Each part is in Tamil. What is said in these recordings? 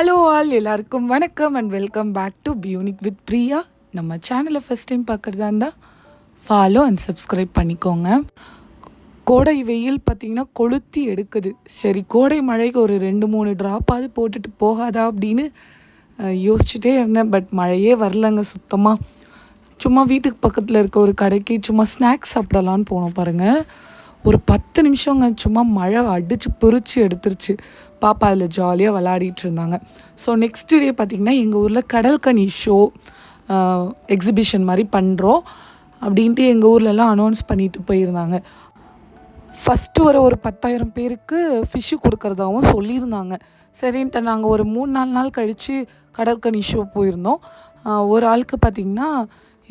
ஹலோ ஆல் எல்லாருக்கும் வணக்கம் அண்ட் வெல்கம் பேக் டு பியூனிக் வித் பிரியா நம்ம சேனலை ஃபஸ்ட் டைம் பார்க்குறதா இருந்தால் ஃபாலோ அண்ட் சப்ஸ்கிரைப் பண்ணிக்கோங்க. கோடை வெயில் பார்த்திங்கன்னா கொளுத்தி எடுக்குது. சரி கோடை மழைக்கு ஒரு ரெண்டு மூணு ட்ராப்பாவது போட்டுட்டு போகாதா அப்படின்னு யோசிச்சுட்டே இருந்தேன். பட் மழையே வரலங்க சுத்தமாக சும்மா வீட்டுக்கு பக்கத்தில் இருக்க ஒரு கடைக்கு சும்மா ஸ்நாக்ஸ் சாப்பிடலான்னு போனோம் பாருங்கள் ஒரு பத்து நிமிஷங்க சும்மா மழை அடித்து பிரித்து எடுத்துருச்சு. பாப்பா அதில் ஜாலியாக விளையாடிட்டு இருந்தாங்க. ஸோ நெக்ஸ்ட் டே பார்த்திங்கன்னா எங்கள் ஊரில் கடல்கனி ஷோ எக்ஸிபிஷன் மாதிரி பண்ணுறோம் அப்படின்ட்டு எங்கள் ஊர்லலாம் அனௌன்ஸ் பண்ணிட்டு போயிருந்தாங்க. ஃபஸ்ட்டு வர ஒரு பத்தாயிரம் பேருக்கு ஃபிஷ்ஷு கொடுக்கறதாகவும் சொல்லியிருந்தாங்க. சரின்ட்டு நாங்கள் ஒரு மூணு நாலு நாள் கழித்து கடற்கனி ஷோ போயிருந்தோம். ஒரு ஆளுக்கு பார்த்திங்கன்னா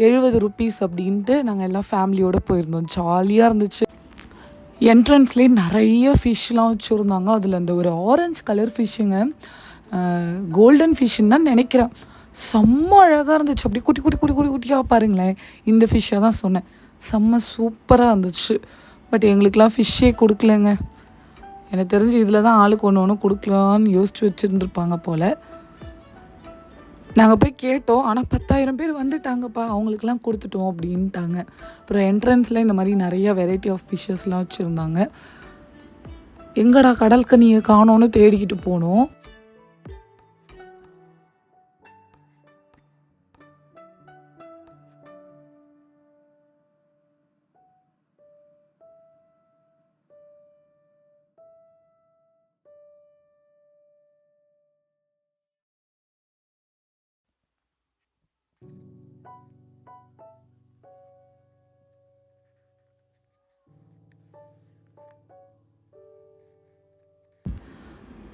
எழுபது ருபீஸ் அப்படின்ட்டு நாங்கள் எல்லாம் ஃபேமிலியோடு போயிருந்தோம். ஜாலியாக இருந்துச்சு. என்ட்ரன்ஸ்லேயே நிறைய ஃபிஷ்லாம் வச்சுருந்தாங்க. அதில் அந்த ஒரு ஆரஞ்சு கலர் ஃபிஷ்ஷுங்க கோல்டன் ஃபிஷ்ஷுன்னு தான் நினைக்கிறேன். செம்ம அழகாக இருந்துச்சு. அப்படி குட்டி குட்டி குட்டி குட்டி குட்டியாக பாருங்களேன். இந்த ஃபிஷ்ஷை தான் சொன்னேன். செம்ம சூப்பராக இருந்துச்சு. பட் எங்களுக்கெலாம் ஃபிஷ்ஷே கொடுக்கலங்க. எனக்கு தெரிஞ்சு இதில் தான் ஆளுக்கு ஒன்று ஒன்று கொடுக்கலான்னு யோசிச்சு வச்சுருந்துருப்பாங்க போல். நாங்கள் போய் கேட்டோம். ஆனால் பத்தாயிரம் பேர் வந்துட்டாங்கப்பா. அவங்களுக்குலாம் கொடுத்துட்டோம் அப்படின்ட்டாங்க. அப்புறம் என்ட்ரன்ஸில் இந்த மாதிரி நிறைய வெரைட்டி ஆஃப் ஃபிஷ்ஷஸ்லாம் வச்சுருந்தாங்க. எங்கடா கடல்கனியை காணோன்னு தேடிக்கிட்டு போனோம்.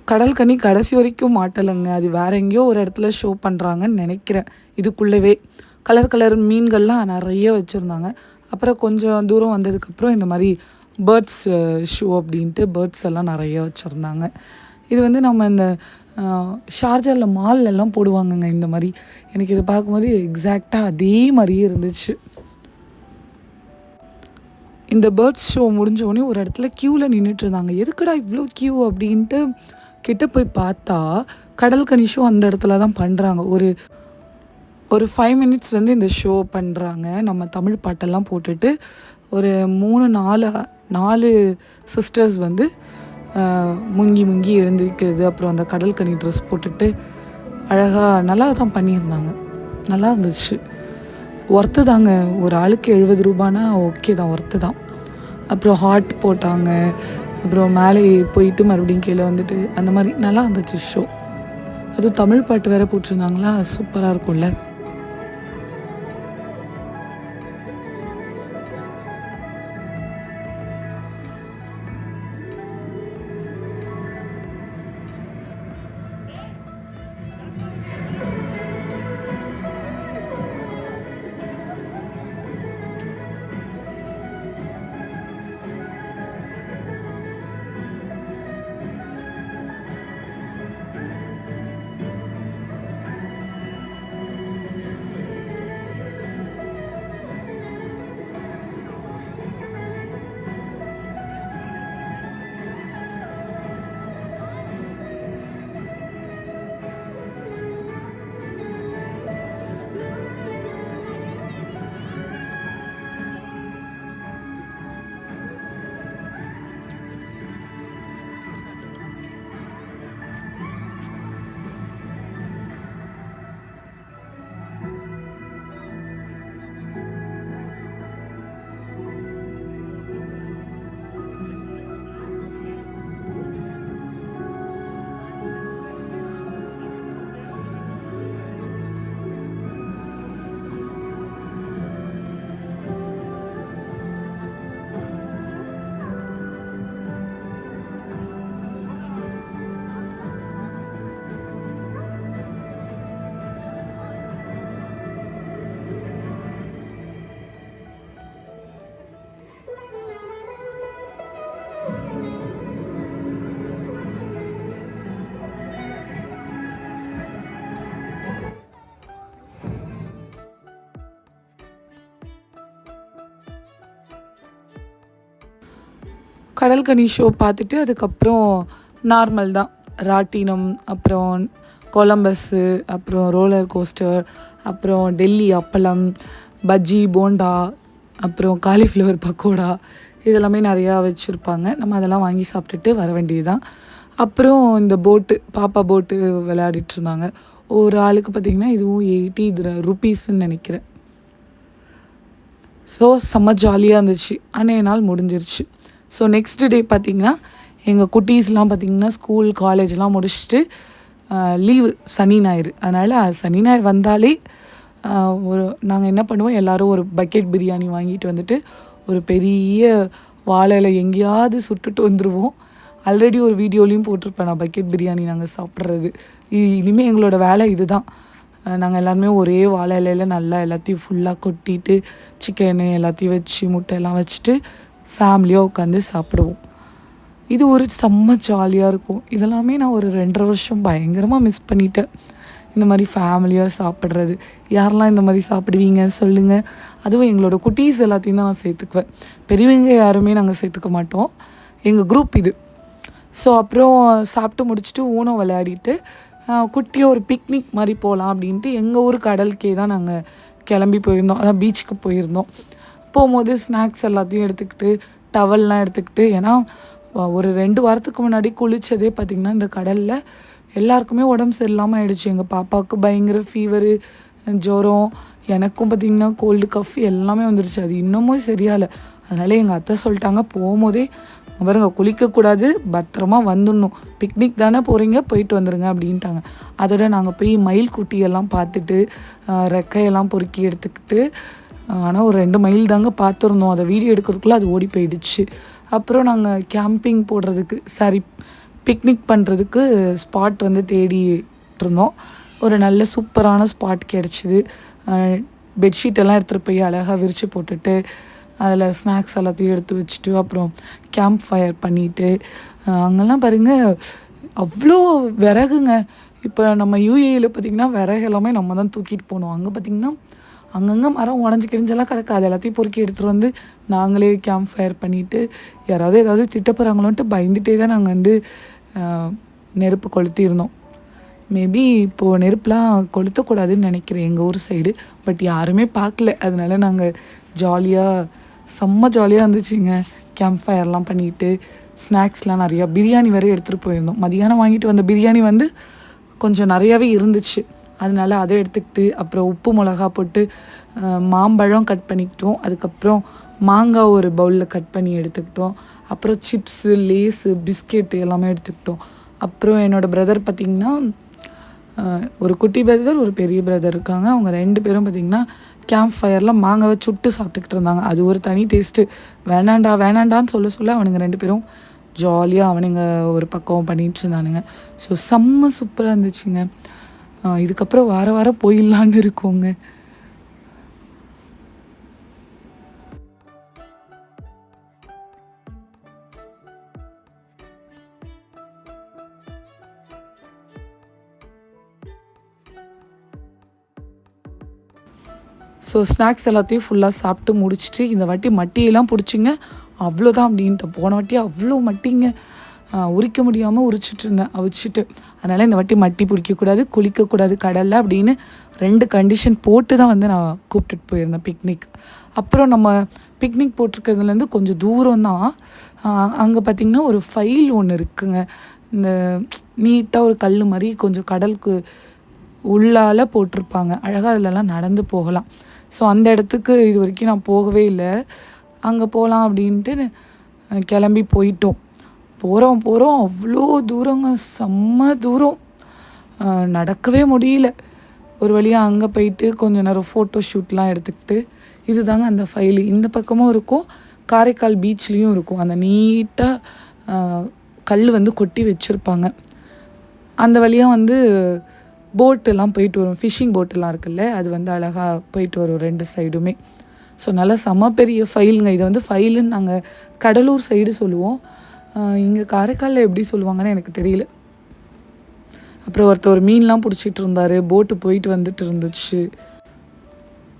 கடல் கனி கடைசி வரைக்கும் மாட்டலைங்க. அது வேற எங்கேயோ ஒரு இடத்துல ஷோ பண்ணுறாங்கன்னு நினைக்கிறேன். இதுக்குள்ளவே கலர் கலர் மீன்கள்லாம் நிறைய வச்சுருந்தாங்க. அப்புறம் கொஞ்சம் தூரம் வந்ததுக்கப்புறம் இந்த மாதிரி பேர்ட்ஸ் ஷோ அப்படின்ட்டு பேர்ட்ஸ் எல்லாம் நிறைய வச்சுருந்தாங்க. இது வந்து நம்ம இந்த ஷார்ஜாவில் மால்லெல்லாம் போடுவாங்கங்க இந்த மாதிரி. எனக்கு இதை பார்க்கும்போது எக்ஸாக்டாக அதே மாதிரியே இருந்துச்சு. இந்த பேர்ட்ஸ் ஷோ முடிஞ்ச உடனே ஒரு இடத்துல க்யூவில் நின்றுட்டு இருந்தாங்க. எதுக்குடா இவ்வளோ க்யூ அப்படின்ட்டு கிட்ட போய் பார்த்தா கடல் கனிஷும் ஷோ அந்த இடத்துல தான் பண்ணுறாங்க ஒரு ஒரு ஃபைவ் மினிட்ஸ் வந்து இந்த ஷோ பண்ணுறாங்க நம்ம தமிழ் பாட்டெல்லாம் போட்டுட்டு ஒரு மூணு நாலு நாலு சிஸ்டர்ஸ் வந்து முங்கி முங்கி எழுந்திருக்கிறது அப்புறம் அந்த கடல் கனி ட்ரெஸ் போட்டுட்டு அழகாக நல்லா தான் பண்ணியிருந்தாங்க. நல்லா இருந்துச்சு. ஒர்த்து தாங்க. ஒரு ஆளுக்கு எழுபது ரூபானா ஓகே தான். ஒர்த்து தான். அப்புறம் ஹார்ட் போட்டாங்க. அப்புறம் மேலே போயிட்டு மறுபடியும் கீழே வந்துட்டு அந்த மாதிரி நல்லா இருந்துச்சு ஷோ அதுவும் தமிழ் பாட்டு வேற போட்டிருந்தாங்களா? சூப்பராக இருக்கும்ல. கடல்கனி ஷோ பார்த்துட்டு அதுக்கப்புறம் நார்மல் தான். ராட்டினம் அப்புறம் கொலம்பஸ்ஸு அப்புறம் ரோலர் கோஸ்டர் அப்புறம் டெல்லி அப்பளம் பஜ்ஜி போண்டா அப்புறம் காலிஃப்ளவர் பக்கோடா இதெல்லாமே நிறையா வச்சுருப்பாங்க. நம்ம அதெல்லாம் வாங்கி சாப்பிட்டுட்டு வர வேண்டியது தான் அப்புறம் இந்த போட்டு பாப்பா போட்டு விளையாடிட்டு இருந்தாங்க. ஒரு ஆளுக்கு பார்த்திங்கன்னா இதுவும் எயிட்டி இது ருபீஸ்ன்னு நினைக்கிறேன். ஸோ செம்ம ஜாலியாக இருந்துச்சு. அன்னைய நாள் முடிஞ்சிருச்சு. ஸோ நெக்ஸ்ட் டே பார்த்திங்கன்னா எங்கள் குட்டீஸ்லாம் பார்த்திங்கன்னா ஸ்கூல் காலேஜ்லாம் முடிச்சுட்டு லீவு சனி ஞாயிறு. அதனால் சனி ஞாயிறு வந்தாலே ஒரு நாங்கள் என்ன பண்ணுவோம் எல்லோரும் ஒரு பக்கெட் பிரியாணி வாங்கிட்டு வந்துட்டு ஒரு பெரிய வாழையில் எங்கேயாவது சுட்டுட்டு வந்துடுவோம் ஆல்ரெடி ஒரு வீடியோலையும் போட்டிருப்பேன் நான் பக்கெட் பிரியாணி நாங்கள் சாப்பிட்றது. இனிமேல் எங்களோட வேலை இதுதான். நாங்கள் எல்லாருமே ஒரே வாழை இலையில நல்லா எல்லாத்தையும் ஃபுல்லாக கொட்டிட்டு சிக்கனு எல்லாத்தையும் வச்சு முட்டை எல்லாம் வச்சுட்டு ஃபேமிலியாக உட்காந்து சாப்பிடுவோம். இது ஒரு செம்ம ஜாலியாக இருக்கும். இதெல்லாமே நான் ஒரு ரெண்டரை வருஷம் பயங்கரமாக மிஸ் பண்ணிட்டேன். இந்த மாதிரி ஃபேமிலியாக சாப்பிட்றது. யாரெல்லாம் இந்த மாதிரி சாப்பிடுவீங்க? சொல்லுங்கள் அதுவும் எங்களோட குட்டீஸ் எல்லாத்தையும் தான் நான் சேர்த்துக்குவேன். பெரியவங்க யாருமே நாங்கள் சேர்த்துக்க மாட்டோம். எங்கள் குரூப் இது. ஸோ அப்புறம் சாப்பிட்டு முடிச்சுட்டு ஊனம் விளையாடிட்டு குட்டியாக ஒரு பிக்னிக் மாதிரி போகலாம் அப்படின்ட்டு எங்கள் ஊர் கடலுக்கே தான் நாங்கள் கிளம்பி போயிருந்தோம். அதான் பீச்சுக்கு போயிருந்தோம். போகும்போது ஸ்நாக்ஸ் எல்லாத்தையும் எடுத்துக்கிட்டு டவல்லாம் எடுத்துக்கிட்டு ஏன்னா ஒரு ரெண்டு வாரத்துக்கு முன்னாடி குளித்ததே பார்த்திங்கன்னா இந்த கடலில் எல்லாருக்குமே உடம்பு சரியில்லாமல் ஆயிடுச்சு. எங்கள் பாப்பாவுக்கு பயங்கர ஃபீவரு ஜுரம் எனக்கும் பார்த்திங்கன்னா கோல்டு கஃப் எல்லாமே வந்துடுச்சு அது இன்னமும் சரியால. அதனால் எங்கள் அத்தை சொல்லிட்டாங்க போகும்போதே பாருங்க குளிக்கக்கூடாது பத்திரமா வந்துடணும். பிக்னிக் தானே போகிறீங்க போயிட்டு வந்துடுங்க அப்படின்ட்டாங்க. அதோட நாங்கள் போய் மயில் குட்டியெல்லாம் பார்த்துட்டு ரெக்கையெல்லாம் பொறுக்கி எடுத்துக்கிட்டு ஆனால் ஒரு ரெண்டு மைல் தாங்க பார்த்துருந்தோம். அதை வீடியோ எடுக்கிறதுக்குள்ளே அது ஓடி போயிடுச்சு. அப்புறம் நாங்கள் கேம்பிங் போடுறதுக்கு சாரி பிக்னிக் பண்ணுறதுக்கு ஸ்பாட் வந்து தேடிட்டு இருந்தோம் ஒரு நல்ல சூப்பரான ஸ்பாட் கிடச்சிது. பெட்ஷீட்டெல்லாம் எடுத்துகிட்டு போய் அழகாக விரித்து போட்டுட்டு அதில் ஸ்நாக்ஸ் எல்லாத்தையும் எடுத்து வச்சுட்டு அப்புறம் கேம்ப் ஃபயர் பண்ணிட்டு அங்கெல்லாம் பாருங்க அவ்வளோ விறகுங்க. இப்போ நம்ம யூஏயில் பார்த்திங்கன்னா விறகு எல்லாமே நம்ம தான் தூக்கிட்டு போனோம் அங்கே பார்த்திங்கன்னா அங்கங்கே மரம் உடஞ்சி கிழிஞ்செல்லாம் கிடக்கு அது எல்லாத்தையும் பொறுக்கி எடுத்துகிட்டு வந்து நாங்களே கேம்ப் ஃபயர் பண்ணிவிட்டு யாராவது ஏதாவது திட்ட போகிறாங்களோன்ட்டு பயந்துட்டே தான் நாங்கள் வந்து நெருப்பு கொளுத்தியிருந்தோம் மேபி இப்போது நெருப்புலாம் கொளுத்தக்கூடாதுன்னு நினைக்கிறேன் எங்கள் ஊர் சைடு பட் யாருமே பார்க்கல. அதனால நாங்கள் ஜாலியாக செம்ம ஜாலியாக இருந்துச்சுங்க. கேம்ப் ஃபயர்லாம் பண்ணிட்டு ஸ்நாக்ஸ்லாம் நிறையா பிரியாணி வேறு எடுத்துகிட்டு போயிருந்தோம். மதியானம் வாங்கிட்டு வந்த பிரியாணி வந்து கொஞ்சம் நிறையாவே இருந்துச்சு. அதனால அதை எடுத்துக்கிட்டு அப்புறம் உப்பு மிளகா போட்டு மாம்பழம் கட் பண்ணிக்கிட்டோம். அதுக்கப்புறம் மாங்காய் ஒரு பவுலில் கட் பண்ணி எடுத்துக்கிட்டோம். அப்புறம் சிப்ஸு லேஸு பிஸ்கெட்டு எல்லாமே எடுத்துக்கிட்டோம். அப்புறம் என்னோடய பிரதர் பார்த்திங்கன்னா ஒரு குட்டி பிரதர் ஒரு பெரிய பிரதர் இருக்காங்க. அவங்க ரெண்டு பேரும் பார்த்திங்கன்னா கேம்ப் ஃபயரில் மாங்காவை சுட்டு சாப்பிட்டுக்கிட்டு இருந்தாங்க. அது ஒரு தனி டேஸ்ட்டு வேணாண்டா வேணாண்டான்னு சொல்ல சொல்ல அவனுங்க ரெண்டு பேரும் ஜாலியாக அவனுங்க ஒரு பக்கம் பண்ணிட்டு இருந்தானுங்க. ஸோ செம்ம சூப்பராக இருந்துச்சுங்க. இதுக்கப்புறம் வார வாரம் போயிடலான்னு இருக்கோங்க. ஸோ ஸ்நாக்ஸ் எல்லாத்தையும் ஃபுல்லாக சாப்பிட்டு முடிச்சுட்டு இந்த வாட்டி மட்டியெல்லாம் பிடிச்சிங்க. அவ்வளோதான் அப்படின்ட்டு போன வாட்டி அவ்வளோ மட்டிங்க. உரிக்க முடியாமல் உரிச்சிட்டு இருந்தேன் அவிச்சிட்டு. அதனால் இந்த வாட்டி மட்டி பிடிக்கக்கூடாது குளிக்கக்கூடாது கடலில் அப்படின்னு ரெண்டு கண்டிஷன் போட்டு தான் வந்து நான் கூப்பிட்டுட்டு போயிருந்தேன் பிக்னிக் அப்புறம் நம்ம பிக்னிக் போட்டிருக்கிறதுலேருந்து கொஞ்சம் தூரம் தான். அங்கே பார்த்திங்கன்னா ஒரு ஃபைல் ஒன்று இருக்குங்க. இந்த நீட்டாக ஒரு கல் மாதிரி கொஞ்சம் கடலுக்கு உள்ளால போட்டிருப்பாங்க. அழகாக அதிலலாம் நடந்து போகலாம். ஸோ அந்த இடத்துக்கு இது வரைக்கும் நான் போகவே இல்லை. அங்கே போகலாம் அப்படின்ட்டு கிளம்பி போயிட்டோம். போகிறோம் போகிறோம் அவ்வளோ தூரங்க செம்ம தூரம். நடக்கவே முடியல. ஒரு வழியாக அங்கே போயிட்டு கொஞ்சம் நேரம் ஃபோட்டோ ஷூட்லாம் எடுத்துக்கிட்டு இதுதாங்க அந்த ஃபைலு இந்த பக்கமும் இருக்கும். காரைக்கால் பீச்லேயும் இருக்கும். அந்த நீட்டாக கல் வந்து கொட்டி வச்சுருப்பாங்க. அந்த வழியாக வந்து போட்டெல்லாம் போயிட்டு வரும். ஃபிஷிங் போட்டெல்லாம் இருக்குல்ல அது வந்து அழகாக போயிட்டு வரும் ரெண்டு சைடுமே ஸோ நல்லா செம பெரிய ஃபைலுங்க இதை வந்து ஃபைலுன்னு நாங்கள் கடலூர் சைடு சொல்லுவோம். இங்கே காரைக்காலில் எப்படி சொல்லுவாங்கன்னு எனக்கு தெரியல. அப்புறம் ஒருத்தர் மீன்லாம் பிடிச்சிட்டு இருந்தார். போட்டு போயிட்டு வந்துட்டு இருந்துச்சு.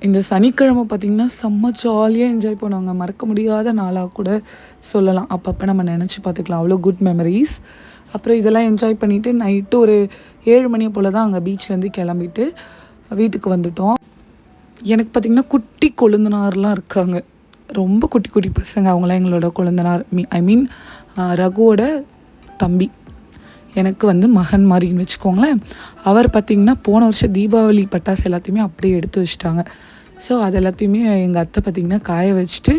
இந்த சனிக்கிழமை பார்த்திங்கன்னா செம்ம ஜாலியாக என்ஜாய் பண்ணுவாங்க. மறக்க முடியாத நாளாக கூட சொல்லலாம். அப்பப்போ நம்ம நினச்சி பார்த்துக்கலாம். அவ்வளோ குட் மெமரிஸ் அப்புறம் இதெல்லாம் என்ஜாய் பண்ணிவிட்டு நைட்டு ஒரு ஏழு மணி போல் தான் அங்கே பீச்லேருந்து கிளம்பிட்டு வீட்டுக்கு வந்துட்டோம். எனக்கு பார்த்திங்கன்னா குட்டி கொழுந்தனார்லாம் இருக்காங்க. ரொம்ப குட்டி குட்டி பசங்க அவங்களாம் எங்களோட கொழுந்தனார். மீ ஐ மீன் ரகுவோட தம்பி. எனக்கு வந்து மகன் மாதிரின்னு வச்சுக்கோங்களேன். அவர் பார்த்திங்கன்னா போன வருஷம் தீபாவளி பட்டாசு எல்லாத்தையுமே அப்படியே எடுத்து வச்சுட்டாங்க. ஸோ அது எல்லாத்தையுமே எங்கள் அத்தை பார்த்திங்கன்னா காய வச்சுட்டு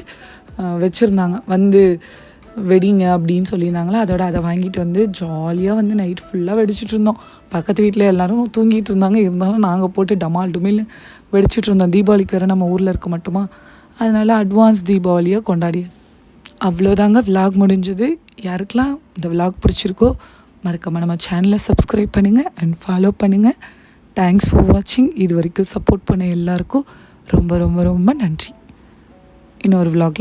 வச்சுருந்தாங்க. வந்து வெடிங்க அப்படின்னு சொல்லியிருந்தாங்களா அதோட அதை வாங்கிட்டு வந்து ஜாலியாக வந்து நைட் ஃபுல்லாக வெடிச்சிட்டு இருந்தோம். பக்கத்து வீட்டில் எல்லோரும் தூங்கிட்டு இருந்தாங்க. இருந்தாலும் நாங்கள் போட்டு டமால் டுமில் வெடிச்சிட்டு இருந்தோம். தீபாவளிக்கு வேறு நம்ம ஊரில் இருக்க மட்டுமா? அதனால் அட்வான்ஸ் தீபாவளியை கொண்டாடி அவ்வளோதாங்க விலாக் முடிஞ்சது. யாருக்கெல்லாம் இந்த விலாக் பிடிச்சிருக்கோ மறக்காமல் நம்ம சேனலை சப்ஸ்கிரைப் பண்ணுங்கள் அண்ட் ஃபாலோ பண்ணுங்கள் தேங்க்ஸ் ஃபார் வாட்சிங் இது வரைக்கும் சப்போர்ட் பண்ண எல்லாருக்கும் ரொம்ப ரொம்ப ரொம்ப நன்றி. இன்னொரு விலாக்